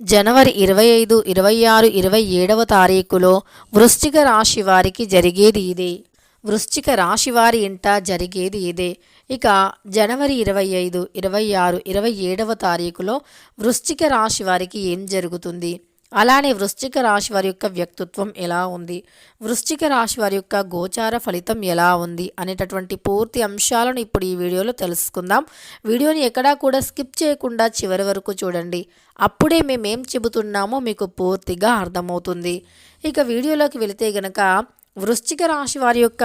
జనవరి ఇరవై ఐదు ఇరవై ఆరు ఇరవై ఏడవ తారీఖులో వృశ్చిక రాశి వారికి జరిగేది ఇదే. వృశ్చిక రాశి వారి ఇంట జరిగేది ఇదే. ఇక జనవరి ఇరవై ఐదు ఇరవై ఆరు ఇరవై ఏడవ తారీఖులో వృశ్చిక రాశి వారికి ఏం జరుగుతుంది? అలానే వృశ్చిక రాశి వారి యొక్క వ్యక్తిత్వం ఎలా ఉంది? వృశ్చిక రాశి వారి యొక్క గోచార ఫలితం ఎలా ఉంది? అనేటటువంటి పూర్తి అంశాలను ఇప్పుడు ఈ వీడియోలో తెలుసుకుందాం. వీడియోని ఎక్కడా కూడా స్కిప్ చేయకుండా చివరి వరకు చూడండి. అప్పుడే మేమేం చెబుతున్నామో మీకు పూర్తిగా అర్థమవుతుంది. ఇక వీడియోలోకి వెళితే గనక వృశ్చిక రాశి వారి యొక్క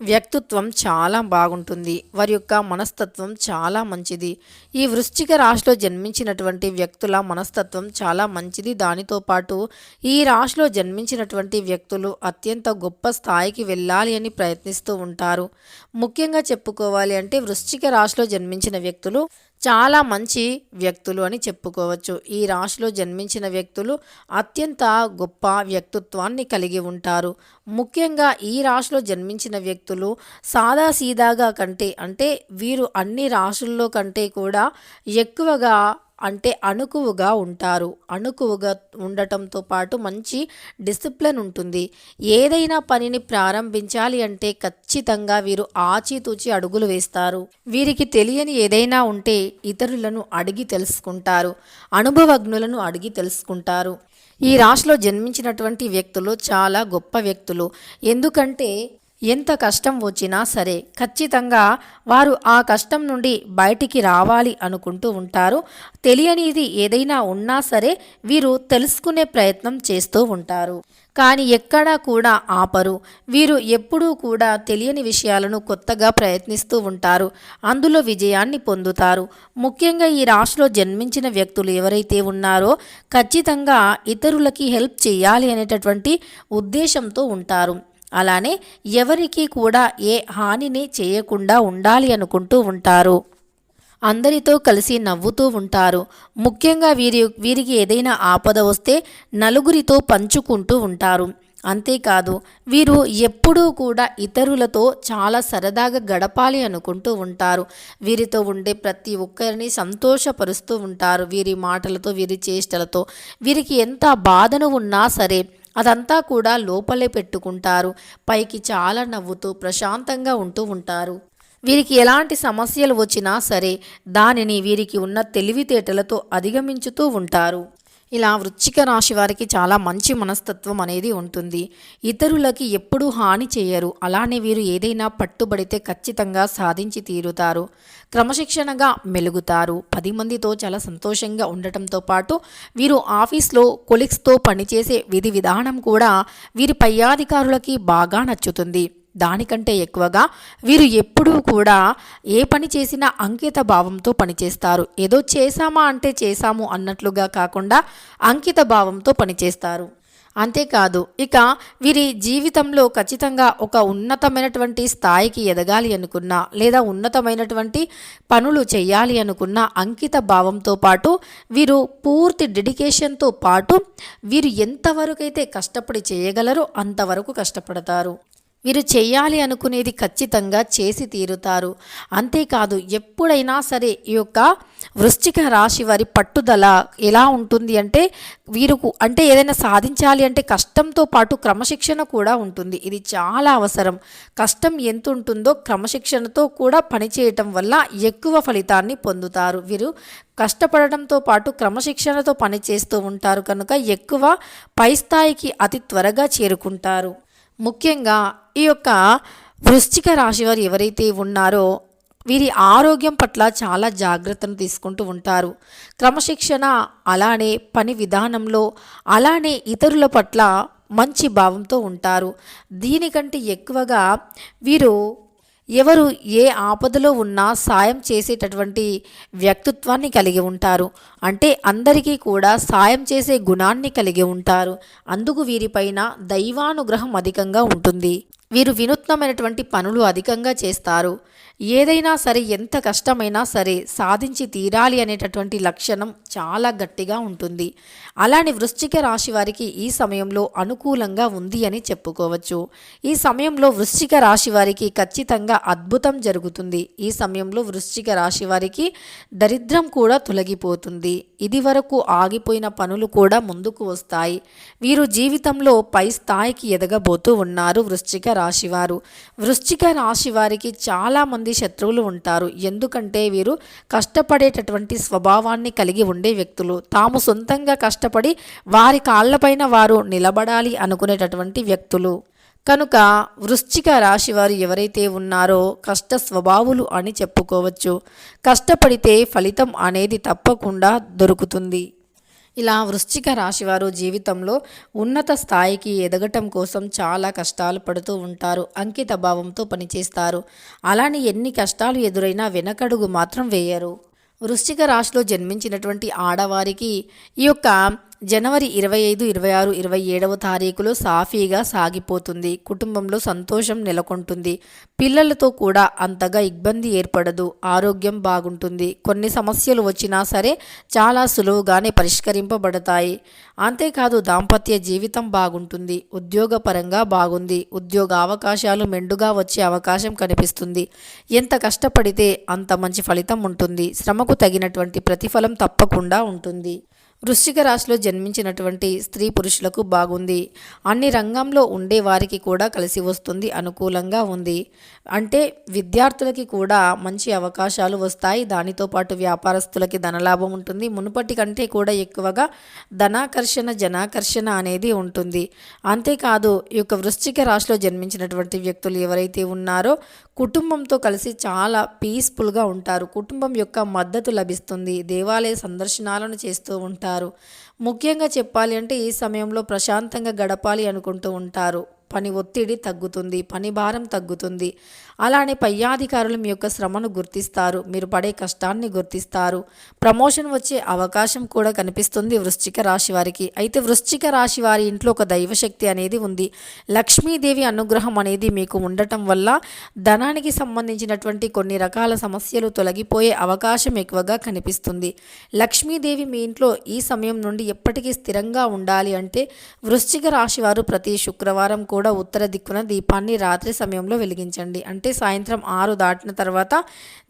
వ్యక్తిత్వం చాలా బాగుంటుంది. వారి యొక్క మనస్తత్వం చాలా మంచిది. ఈ వృశ్చిక రాశిలో జన్మించినటువంటి వ్యక్తుల మనస్తత్వం చాలా మంచిది. దానితో పాటు ఈ రాశిలో జన్మించినటువంటి వ్యక్తులు అత్యంత గొప్ప స్థాయికి వెళ్ళాలి అని ప్రయత్నిస్తూ ఉంటారు. ముఖ్యంగా చెప్పుకోవాలి అంటే వృశ్చిక రాశిలో జన్మించిన వ్యక్తులు చాలా మంచి వ్యక్తులు అని చెప్పుకోవచ్చు. ఈ రాశిలో జన్మించిన వ్యక్తులు అత్యంత గొప్ప వ్యక్తిత్వాన్ని కలిగి ఉంటారు. ముఖ్యంగా ఈ రాశిలో జన్మించిన వ్యక్తులు సాదాసీదాగా కంటే అంటే వీరు అన్ని రాశుల్లో కంటే కూడా ఎక్కువగా అంటే అణుకువగా ఉంటారు. అణుకువగా ఉండటంతో పాటు మంచి డిసిప్లిన్ ఉంటుంది. ఏదైనా పనిని ప్రారంభించాలి అంటే ఖచ్చితంగా వీరు ఆచితూచి అడుగులు వేస్తారు. వీరికి తెలియని ఏదైనా ఉంటే ఇతరులను అడిగి తెలుసుకుంటారు. అనుభవజ్ఞులను అడిగి తెలుసుకుంటారు. ఈ రాశిలో జన్మించినటువంటి వ్యక్తులు చాలా గొప్ప వ్యక్తులు. ఎందుకంటే ఎంత కష్టం వచ్చినా సరే ఖచ్చితంగా వారు ఆ కష్టం నుండి బయటికి రావాలి అనుకుంటూ ఉంటారు. తెలియనిది ఏదైనా ఉన్నా సరే వీరు తెలుసుకునే ప్రయత్నం చేస్తూ ఉంటారు. కానీ ఎక్కడా కూడా ఆపరు. వీరు ఎప్పుడూ కూడా తెలియని విషయాలను కొత్తగా ప్రయత్నిస్తూ ఉంటారు. అందులో విజయాన్ని పొందుతారు. ముఖ్యంగా ఈ రాశిలో జన్మించిన వ్యక్తులు ఎవరైతే ఉన్నారో ఖచ్చితంగా ఇతరులకి హెల్ప్ చేయాలి అనేటటువంటి ఉద్దేశంతో ఉంటారు. అలానే ఎవరికి కూడా ఏ హానిని చేయకుండా ఉండాలి అనుకుంటూ ఉంటారు. అందరితో కలిసి నవ్వుతూ ఉంటారు. ముఖ్యంగా వీరి వీరికి ఏదైనా ఆపద వస్తే నలుగురితో పంచుకుంటూ ఉంటారు. అంతేకాదు వీరు ఎప్పుడూ కూడా ఇతరులతో చాలా సరదాగా గడపాలి అనుకుంటూ ఉంటారు. వీరితో ఉండే ప్రతి ఒక్కరిని సంతోషపరుస్తూ ఉంటారు. వీరి మాటలతో వీరి చేష్టలతో వీరికి ఎంత బాధను ఉన్నా సరే అదంతా కూడా లోపలే పెట్టుకుంటారు. పైకి చాలా నవ్వుతూ ప్రశాంతంగా ఉంటూ ఉంటారు. వీరికి ఎలాంటి సమస్యలు వచ్చినా సరే దానిని వీరికి ఉన్న తెలివితేటలతో అధిగమించుతూ ఉంటారు. ఇలా వృశ్చిక రాశి వారికి చాలా మంచి మనస్తత్వం అనేది ఉంటుంది. ఇతరులకి ఎప్పుడూ హాని చేయరు. అలానే వీరు ఏదైనా పట్టుబడితే ఖచ్చితంగా సాధించి తీరుతారు. క్రమశిక్షణగా మెలుగుతారు. పది మందితో చాలా సంతోషంగా ఉండటంతో పాటు వీరు ఆఫీస్లో కొలిక్స్తో పనిచేసే విధి విధానం కూడా వీరి పై అధికారులకి బాగా నచ్చుతుంది. దానికంటే ఎక్కువగా వీరు ఎప్పుడూ కూడా ఏ పని చేసినా అంకిత భావంతో పనిచేస్తారు. ఏదో చేశామా అంటే చేశాము అన్నట్లుగా కాకుండా అంకిత భావంతో పనిచేస్తారు. అంతేకాదు ఇక వీరి జీవితంలో ఖచ్చితంగా ఒక ఉన్నతమైనటువంటి స్థాయికి ఎదగాలి అనుకున్నా లేదా ఉన్నతమైనటువంటి పనులు చేయాలి అనుకున్న అంకిత భావంతో పాటు వీరు పూర్తి డెడికేషన్తో పాటు వీరు ఎంతవరకైతే కష్టపడి చేయగలరో అంతవరకు కష్టపడతారు. వీరు చేయాలి అనుకునేది ఖచ్చితంగా చేసి తీరుతారు. అంతేకాదు ఎప్పుడైనా సరే ఈ యొక్క వృశ్చిక రాశి వారి పట్టుదల ఎలా ఉంటుంది అంటే వీరుకు అంటే ఏదైనా సాధించాలి అంటే కష్టంతో పాటు క్రమశిక్షణ కూడా ఉంటుంది. ఇది చాలా అవసరం. కష్టం ఎంత ఉంటుందో క్రమశిక్షణతో కూడా పనిచేయటం వల్ల ఎక్కువ ఫలితాన్ని పొందుతారు. వీరు కష్టపడటంతో పాటు క్రమశిక్షణతో పనిచేస్తూ ఉంటారు కనుక ఎక్కువ పై స్థాయికి అతి త్వరగా చేరుకుంటారు. ముఖ్యంగా ఈ యొక్క వృశ్చిక రాశి వారు ఎవరైతే ఉన్నారో వీరి ఆరోగ్యం పట్ల చాలా జాగ్రత్తను తీసుకుంటూ ఉంటారు. క్రమశిక్షణ అలానే పని విధానంలో అలానే ఇతరుల పట్ల మంచి భావంతో ఉంటారు. దీనికంటే ఎక్కువగా వీరు ఎవరు ఏ ఆపదలో ఉన్నా సాయం చేసేటటువంటి వ్యక్తిత్వాన్ని కలిగి ఉంటారు. అంటే అందరికీ కూడా సాయం చేసే గుణాన్ని కలిగి ఉంటారు. అందుకు వీరిపైన దైవానుగ్రహం అధికంగా ఉంటుంది. వీరు వినూత్నమైనటువంటి పనులు అధికంగా చేస్తారు. ఏదైనా సరే ఎంత కష్టమైనా సరే సాధించి తీరాలి అనేటటువంటి లక్షణం చాలా గట్టిగా ఉంటుంది. అలానే వృశ్చిక రాశి వారికి ఈ సమయంలో అనుకూలంగా ఉంది అని చెప్పుకోవచ్చు. ఈ సమయంలో వృశ్చిక రాశి వారికి ఖచ్చితంగా అద్భుతం జరుగుతుంది. ఈ సమయంలో వృశ్చిక రాశి వారికి దరిద్రం కూడా తొలగిపోతుంది. ఇది వరకు ఆగిపోయిన పనులు కూడా ముందుకు వస్తాయి. వీరు జీవితంలో పై స్థాయికి ఎదగబోతూ ఉన్నారు వృశ్చిక రాశివారు వృశ్చిక రాశి వారికి చాలామంది శత్రువులు ఉంటారు. ఎందుకంటే వీరు కష్టపడేటటువంటి స్వభావాన్ని కలిగి ఉండే వ్యక్తులు. తాము సొంతంగా కష్టపడి వారి కాళ్ళపైన వారు నిలబడాలి అనుకునేటటువంటి వ్యక్తులు. కనుక వృశ్చిక రాశి వారు ఎవరైతే ఉన్నారో కష్ట స్వభావులు అని చెప్పుకోవచ్చు. కష్టపడితే ఫలితం అనేది తప్పకుండా దొరుకుతుంది. ఇలా వృశ్చిక రాశివారు జీవితంలో ఉన్నత స్థాయికి ఎదగటం కోసం చాలా కష్టాలు పడుతూ ఉంటారు. అంకిత భావంతో పనిచేస్తారు. అలానే ఎన్ని కష్టాలు ఎదురైనా వెనకడుగు మాత్రం వేయరు. వృశ్చిక రాశిలో జన్మించినటువంటి ఆడవారికి ఈ యొక్క జనవరి ఇరవై ఐదు ఇరవై ఆరు ఇరవై ఏడవ తారీఖులో సాఫీగా సాగిపోతుంది. కుటుంబంలో సంతోషం నెలకొంటుంది. పిల్లలతో కూడా అంతగా ఇబ్బంది ఏర్పడదు. ఆరోగ్యం బాగుంటుంది. కొన్ని సమస్యలు వచ్చినా సరే చాలా సులువుగానే పరిష్కరింపబడతాయి. అంతేకాదు దాంపత్య జీవితం బాగుంటుంది. ఉద్యోగపరంగా బాగుంది. ఉద్యోగ అవకాశాలు మెండుగా వచ్చే అవకాశం కనిపిస్తుంది. ఎంత కష్టపడితే అంత మంచి ఫలితం ఉంటుంది. శ్రమకు తగినటువంటి ప్రతిఫలం తప్పకుండా ఉంటుంది. వృశ్చిక రాశిలో జన్మించినటువంటి స్త్రీ పురుషులకు బాగుంది. అన్ని రంగంలో ఉండే వారికి కూడా కలిసి వస్తుంది అనుకూలంగా ఉంది. అంటే విద్యార్థులకి కూడా మంచి అవకాశాలు వస్తాయి. దానితో పాటు వ్యాపారస్తులకి ధనలాభం ఉంటుంది. మునుపటి కంటే కూడా ఎక్కువగా ధనాకర్షణ జనాకర్షణ అనేది ఉంటుంది. అంతేకాదు ఈ యొక్క వృశ్చిక రాశిలో జన్మించినటువంటి వ్యక్తులు ఎవరైతే ఉన్నారో కుటుంబంతో కలిసి చాలా పీస్ఫుల్గా ఉంటారు. కుటుంబం యొక్క మద్దతు లభిస్తుంది. దేవాలయ సందర్శనాలను చేస్తూ ఉంటారు. ముఖ్యంగా చెప్పాలి అంటే ఈ సమయంలో ప్రశాంతంగా గడపాలి అనుకుంటూ ఉంటారు. పని ఒత్తిడి తగ్గుతుంది పని భారం తగ్గుతుంది. అలానే పై అధికారులు మీ యొక్క శ్రమను గుర్తిస్తారు మీరు పడే కష్టాన్ని గుర్తిస్తారు. ప్రమోషన్ వచ్చే అవకాశం కూడా కనిపిస్తుంది వృశ్చిక రాశి వారికి. అయితే వృశ్చిక రాశి వారి ఇంట్లో ఒక దైవశక్తి అనేది ఉంది. లక్ష్మీదేవి అనుగ్రహం అనేది మీకు ఉండటం వల్ల ధనానికి సంబంధించినటువంటి కొన్ని రకాల సమస్యలు తొలగిపోయే అవకాశం ఎక్కువగా కనిపిస్తుంది. లక్ష్మీదేవి మీ ఇంట్లో ఈ సమయం నుండి ఎప్పటికీ స్థిరంగా ఉండాలి అంటే వృశ్చిక రాశి వారు ప్రతి శుక్రవారం కూడా కూడా ఉత్తర దిక్కున దీపాన్ని రాత్రి సమయంలో వెలిగించండి. అంటే సాయంత్రం ఆరు దాటిన తర్వాత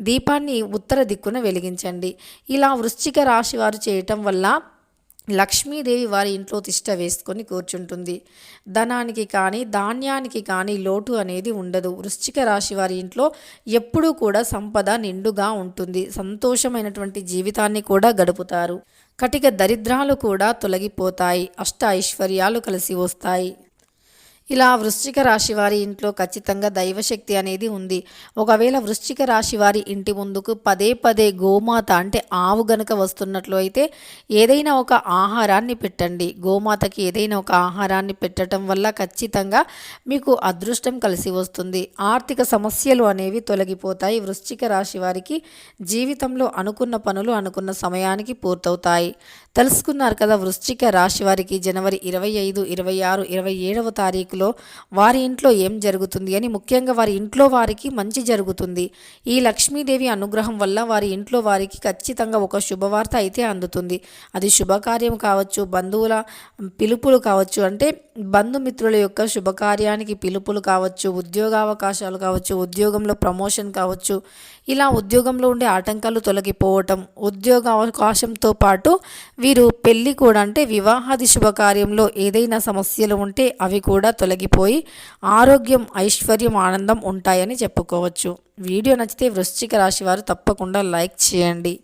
దీపాన్ని ఉత్తర దిక్కున వెలిగించండి. ఇలా వృశ్చిక రాశి వారు చేయటం వల్ల లక్ష్మీదేవి వారి ఇంట్లో తిష్ట వేసుకొని కూర్చుంటుంది. ధనానికి కానీ ధాన్యానికి కానీ లోటు అనేది ఉండదు. వృశ్చిక రాశి వారి ఇంట్లో ఎప్పుడూ కూడా సంపద నిండుగా ఉంటుంది. సంతోషమైనటువంటి జీవితాన్ని కూడా గడుపుతారు. కటిక దరిద్రాలు కూడా తొలగిపోతాయి. అష్ట ఐశ్వర్యాలు కలిసి వస్తాయి. ఇలా వృశ్చిక రాశి వారి ఇంట్లో ఖచ్చితంగా దైవశక్తి అనేది ఉంది. ఒకవేళ వృశ్చిక రాశి వారి ఇంటి ముందుకు పదే పదే గోమాత అంటే ఆవు గనక వస్తున్నట్లు అయితే ఏదైనా ఒక ఆహారాన్ని పెట్టండి. గోమాతకి ఏదైనా ఒక ఆహారాన్ని పెట్టడం వల్ల ఖచ్చితంగా మీకు అదృష్టం కలిసి వస్తుంది. ఆర్థిక సమస్యలు అనేవి తొలగిపోతాయి. వృశ్చిక రాశి వారికి జీవితంలో అనుకున్న పనులు అనుకున్న సమయానికి పూర్తవుతాయి. తెలుసుకున్నారు కదా వృశ్చిక రాశి వారికి జనవరి ఇరవై ఐదు ఇరవై ఆరు ఇరవై ఏడవ తారీఖు తారీఖులో వారి ఇంట్లో ఏం జరుగుతుంది అని ముఖ్యంగా వారి ఇంట్లో వారికి మంచి జరుగుతుంది. ఈ లక్ష్మీదేవి అనుగ్రహం వల్ల వారి ఇంట్లో వారికి ఖచ్చితంగా ఒక శుభవార్త అయితే అందుతుంది. అది శుభకార్యం కావచ్చు బంధువుల పిలుపులు కావచ్చు. అంటే బంధుమిత్రుల యొక్క శుభకార్యానికి పిలుపులు కావచ్చు ఉద్యోగ అవకాశాలు కావచ్చు ఉద్యోగంలో ప్రమోషన్ కావచ్చు ఇలా ఉద్యోగంలో ఉండే ఆటంకాలు తొలగిపోవటం ఉద్యోగ అవకాశంతో పాటు వీరు పెళ్ళి కూడా అంటే వివాహాది శుభకార్యంలో ఏదైనా సమస్యలు ఉంటే అవి కూడా తొలగిపోయి ఆరోగ్యం ఐశ్వర్యం ఆనందం ఉంటాయని చెప్పుకోవచ్చు. వీడియో నచ్చితే వృశ్చిక రాశి వారు తప్పకుండా లైక్ చేయండి.